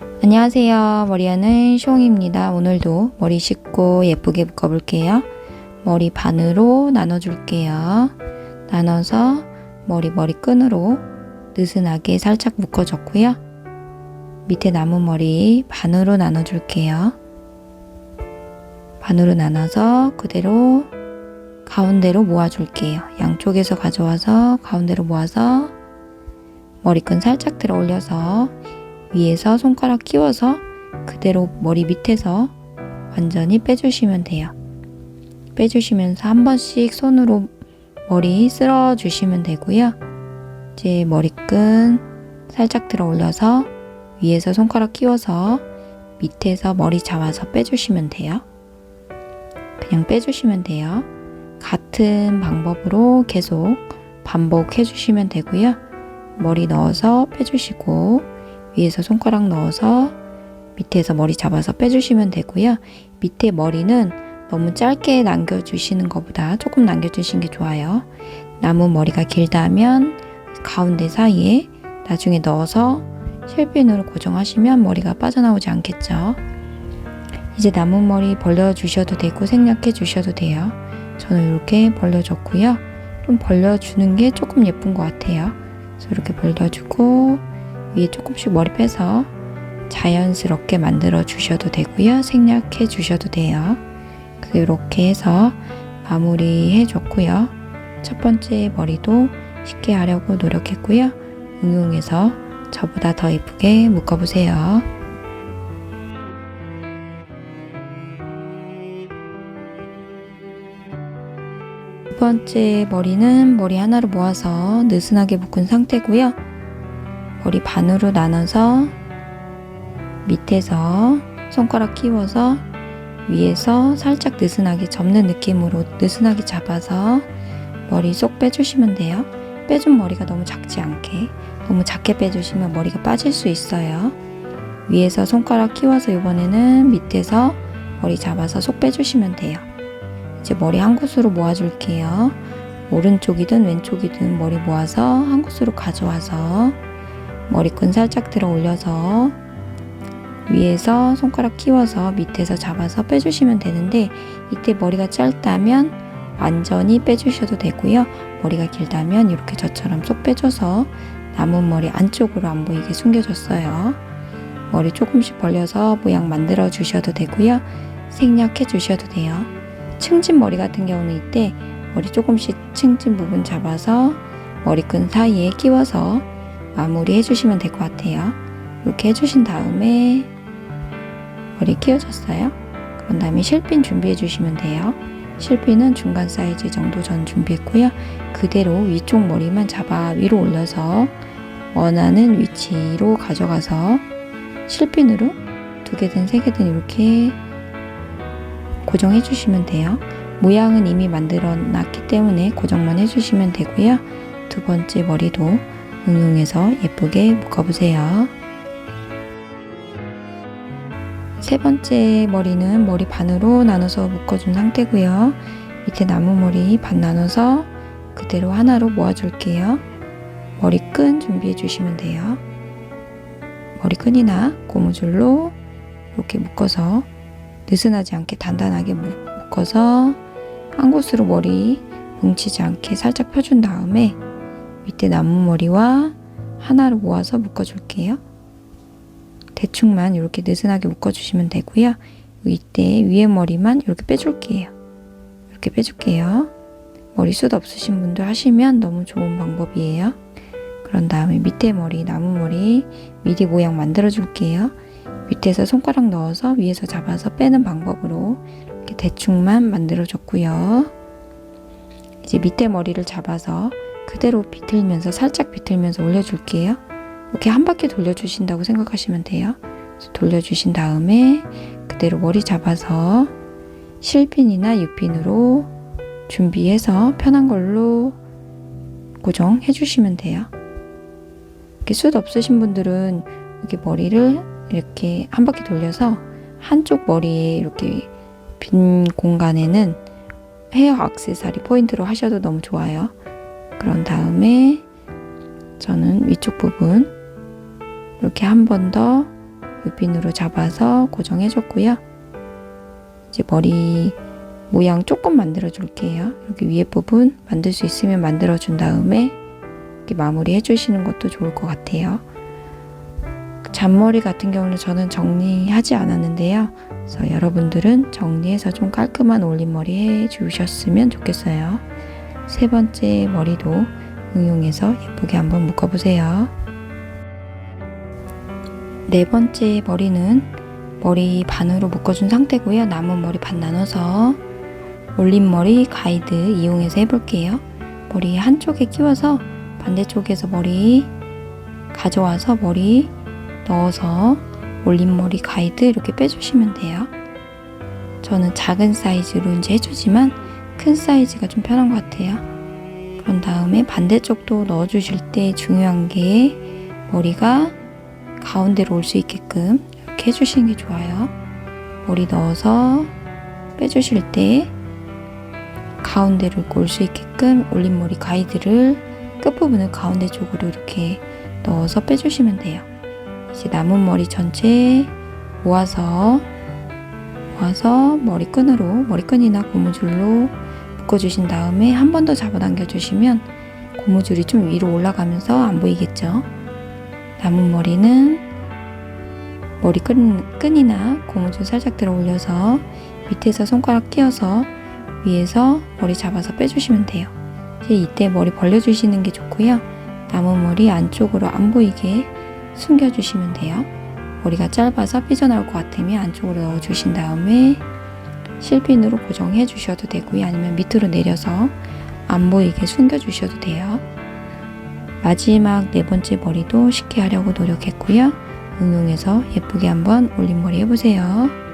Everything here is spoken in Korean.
안녕하세요. 머리하는 숑입니다. 오늘도 머리 씻고 예쁘게 묶어볼게요. 머리 반으로 나눠줄게요. 나눠서 머리 머리끈으로 느슨하게 살짝 묶어줬고요. 밑에 남은 머리 반으로 나눠줄게요. 반으로 나눠서 그대로 가운데로 모아줄게요. 양쪽에서 가져와서 가운데로 모아서 머리끈 살짝 들어 올려서 위에서 손가락 끼워서 그대로 머리 밑에서 완전히 빼주시면 돼요. 빼주시면서 한 번씩 손으로 머리 쓸어 주시면 되고요. 이제 머리끈 살짝 들어 올려서 위에서 손가락 끼워서 밑에서 머리 잡아서 빼주시면 돼요. 그냥 빼주시면 돼요. 같은 방법으로 계속 반복해 주시면 되고요. 머리 넣어서 빼주시고 위에서 손가락 넣어서 밑에서 머리 잡아서 빼주시면 되고요. 밑에 머리는 너무 짧게 남겨주시는 것보다 조금 남겨주시는 게 좋아요. 남은 머리가 길다면 가운데 사이에 나중에 넣어서 실핀으로 고정하시면 머리가 빠져나오지 않겠죠. 이제 남은 머리 벌려주셔도 되고 생략해 주셔도 돼요. 저는 이렇게 벌려줬고요. 좀 벌려주는 게 조금 예쁜 것 같아요. 그래서 이렇게 벌려주고 위에 조금씩 머리 빼서 자연스럽게 만들어 주셔도 되고요. 생략해 주셔도 돼요. 이렇게 해서 마무리 해 줬고요. 첫 번째 머리도 쉽게 하려고 노력했고요. 응용해서 저보다 더 예쁘게 묶어보세요. 두 번째 머리는 머리 하나로 모아서 느슨하게 묶은 상태고요. 머리 반으로 나눠서 밑에서 손가락 끼워서 위에서 살짝 느슨하게 접는 느낌으로 느슨하게 잡아서 머리 쏙 빼주시면 돼요. 빼준 머리가 너무 작지 않게 너무 작게 빼주시면 머리가 빠질 수 있어요. 위에서 손가락 끼워서 이번에는 밑에서 머리 잡아서 쏙 빼주시면 돼요. 이제 머리 한 곳으로 모아줄게요. 오른쪽이든 왼쪽이든 머리 모아서 한 곳으로 가져와서 머리끈 살짝 들어 올려서 위에서 손가락 끼워서 밑에서 잡아서 빼주시면 되는데 이때 머리가 짧다면 완전히 빼주셔도 되고요. 머리가 길다면 이렇게 저처럼 쏙 빼줘서 남은 머리 안쪽으로 안 보이게 숨겨줬어요. 머리 조금씩 벌려서 모양 만들어 주셔도 되고요. 생략해 주셔도 돼요. 층진 머리 같은 경우는 이때 머리 조금씩 층진 부분 잡아서 머리끈 사이에 끼워서 마무리 해주시면 될 것 같아요. 이렇게 해주신 다음에 머리 끼워졌어요. 그런 다음에 실핀 준비해 주시면 돼요. 실핀은 중간 사이즈 정도 전 준비했고요. 그대로 위쪽 머리만 잡아 위로 올려서 원하는 위치로 가져가서 실핀으로 두 개든 세 개든 이렇게 고정해 주시면 돼요. 모양은 이미 만들어 놨기 때문에 고정만 해주시면 되고요. 두 번째 머리도 응용해서 예쁘게 묶어보세요. 세 번째 머리는 머리 반으로 나눠서 묶어준 상태고요. 밑에 남은 머리 반 나눠서 그대로 하나로 모아줄게요. 머리끈 준비해 주시면 돼요. 머리끈이나 고무줄로 이렇게 묶어서 느슨하지 않게 단단하게 묶어서 한 곳으로 머리 뭉치지 않게 살짝 펴준 다음에 밑에 남은 머리와 하나로 모아서 묶어줄게요. 대충만 이렇게 느슨하게 묶어주시면 되고요. 이때 위에 머리만 이렇게 빼줄게요. 이렇게 빼줄게요. 머리숱 없으신 분들 하시면 너무 좋은 방법이에요. 그런 다음에 밑에 머리, 남은 머리 미리 모양 만들어 줄게요. 밑에서 손가락 넣어서 위에서 잡아서 빼는 방법으로 이렇게 대충만 만들어 줬고요. 이제 밑에 머리를 잡아서 그대로 비틀면서 살짝 비틀면서 올려줄게요. 이렇게 한 바퀴 돌려주신다고 생각하시면 돼요. 돌려주신 다음에 그대로 머리 잡아서 실핀이나 유핀으로 준비해서 편한 걸로 고정해 주시면 돼요. 이렇게 숱 없으신 분들은 이렇게 머리를 이렇게 한 바퀴 돌려서 한쪽 머리에 이렇게 빈 공간에는 헤어 악세사리 포인트로 하셔도 너무 좋아요. 그런 다음에 저는 위쪽 부분 이렇게 한 번더 핀으로 잡아서 고정해 줬고요. 이제 머리 모양 조금 만들어 줄게요. 여기 위에 부분 만들 수 있으면 만들어 준 다음에 이렇게 마무리 해 주시는 것도 좋을 것 같아요. 잔머리 같은 경우는 저는 정리하지 않았는데요. 그래서 여러분들은 정리해서 좀 깔끔한 올림머리 해 주셨으면 좋겠어요. 세 번째 머리도 응용해서 예쁘게 한번 묶어보세요. 네 번째 머리는 머리 반으로 묶어준 상태고요. 남은 머리 반 나눠서 올림머리 가이드 이용해서 해볼게요. 머리 한쪽에 끼워서 반대쪽에서 머리 가져와서 머리 넣어서 올림머리 가이드 이렇게 빼주시면 돼요. 저는 작은 사이즈로 이제 해주지만 큰 사이즈가 좀 편한 것 같아요. 그런 다음에 반대쪽도 넣어주실 때 중요한 게 머리가 가운데로 올 수 있게끔 이렇게 해주시는 게 좋아요. 머리 넣어서 빼주실 때 가운데로 올 수 있게끔 올림머리 가이드를 끝부분을 가운데 쪽으로 이렇게 넣어서 빼주시면 돼요. 이제 남은 머리 전체 모아서 모아서 머리끈으로 머리끈이나 고무줄로 묶어주신 다음에 한 번 더 잡아당겨 주시면 고무줄이 좀 위로 올라가면서 안 보이겠죠? 남은 머리는 머리끈 끈이나 고무줄 살짝 들어 올려서 밑에서 손가락 끼워서 위에서 머리 잡아서 빼주시면 돼요. 이때 머리 벌려주시는 게 좋고요. 남은 머리 안쪽으로 안 보이게 숨겨주시면 돼요. 머리가 짧아서 삐져나올 것 같으면 안쪽으로 넣어주신 다음에 실핀으로 고정해 주셔도 되고요. 아니면 밑으로 내려서 안 보이게 숨겨 주셔도 돼요. 마지막 네 번째 머리도 쉽게 하려고 노력했고요. 응용해서 예쁘게 한번 올림머리 해보세요.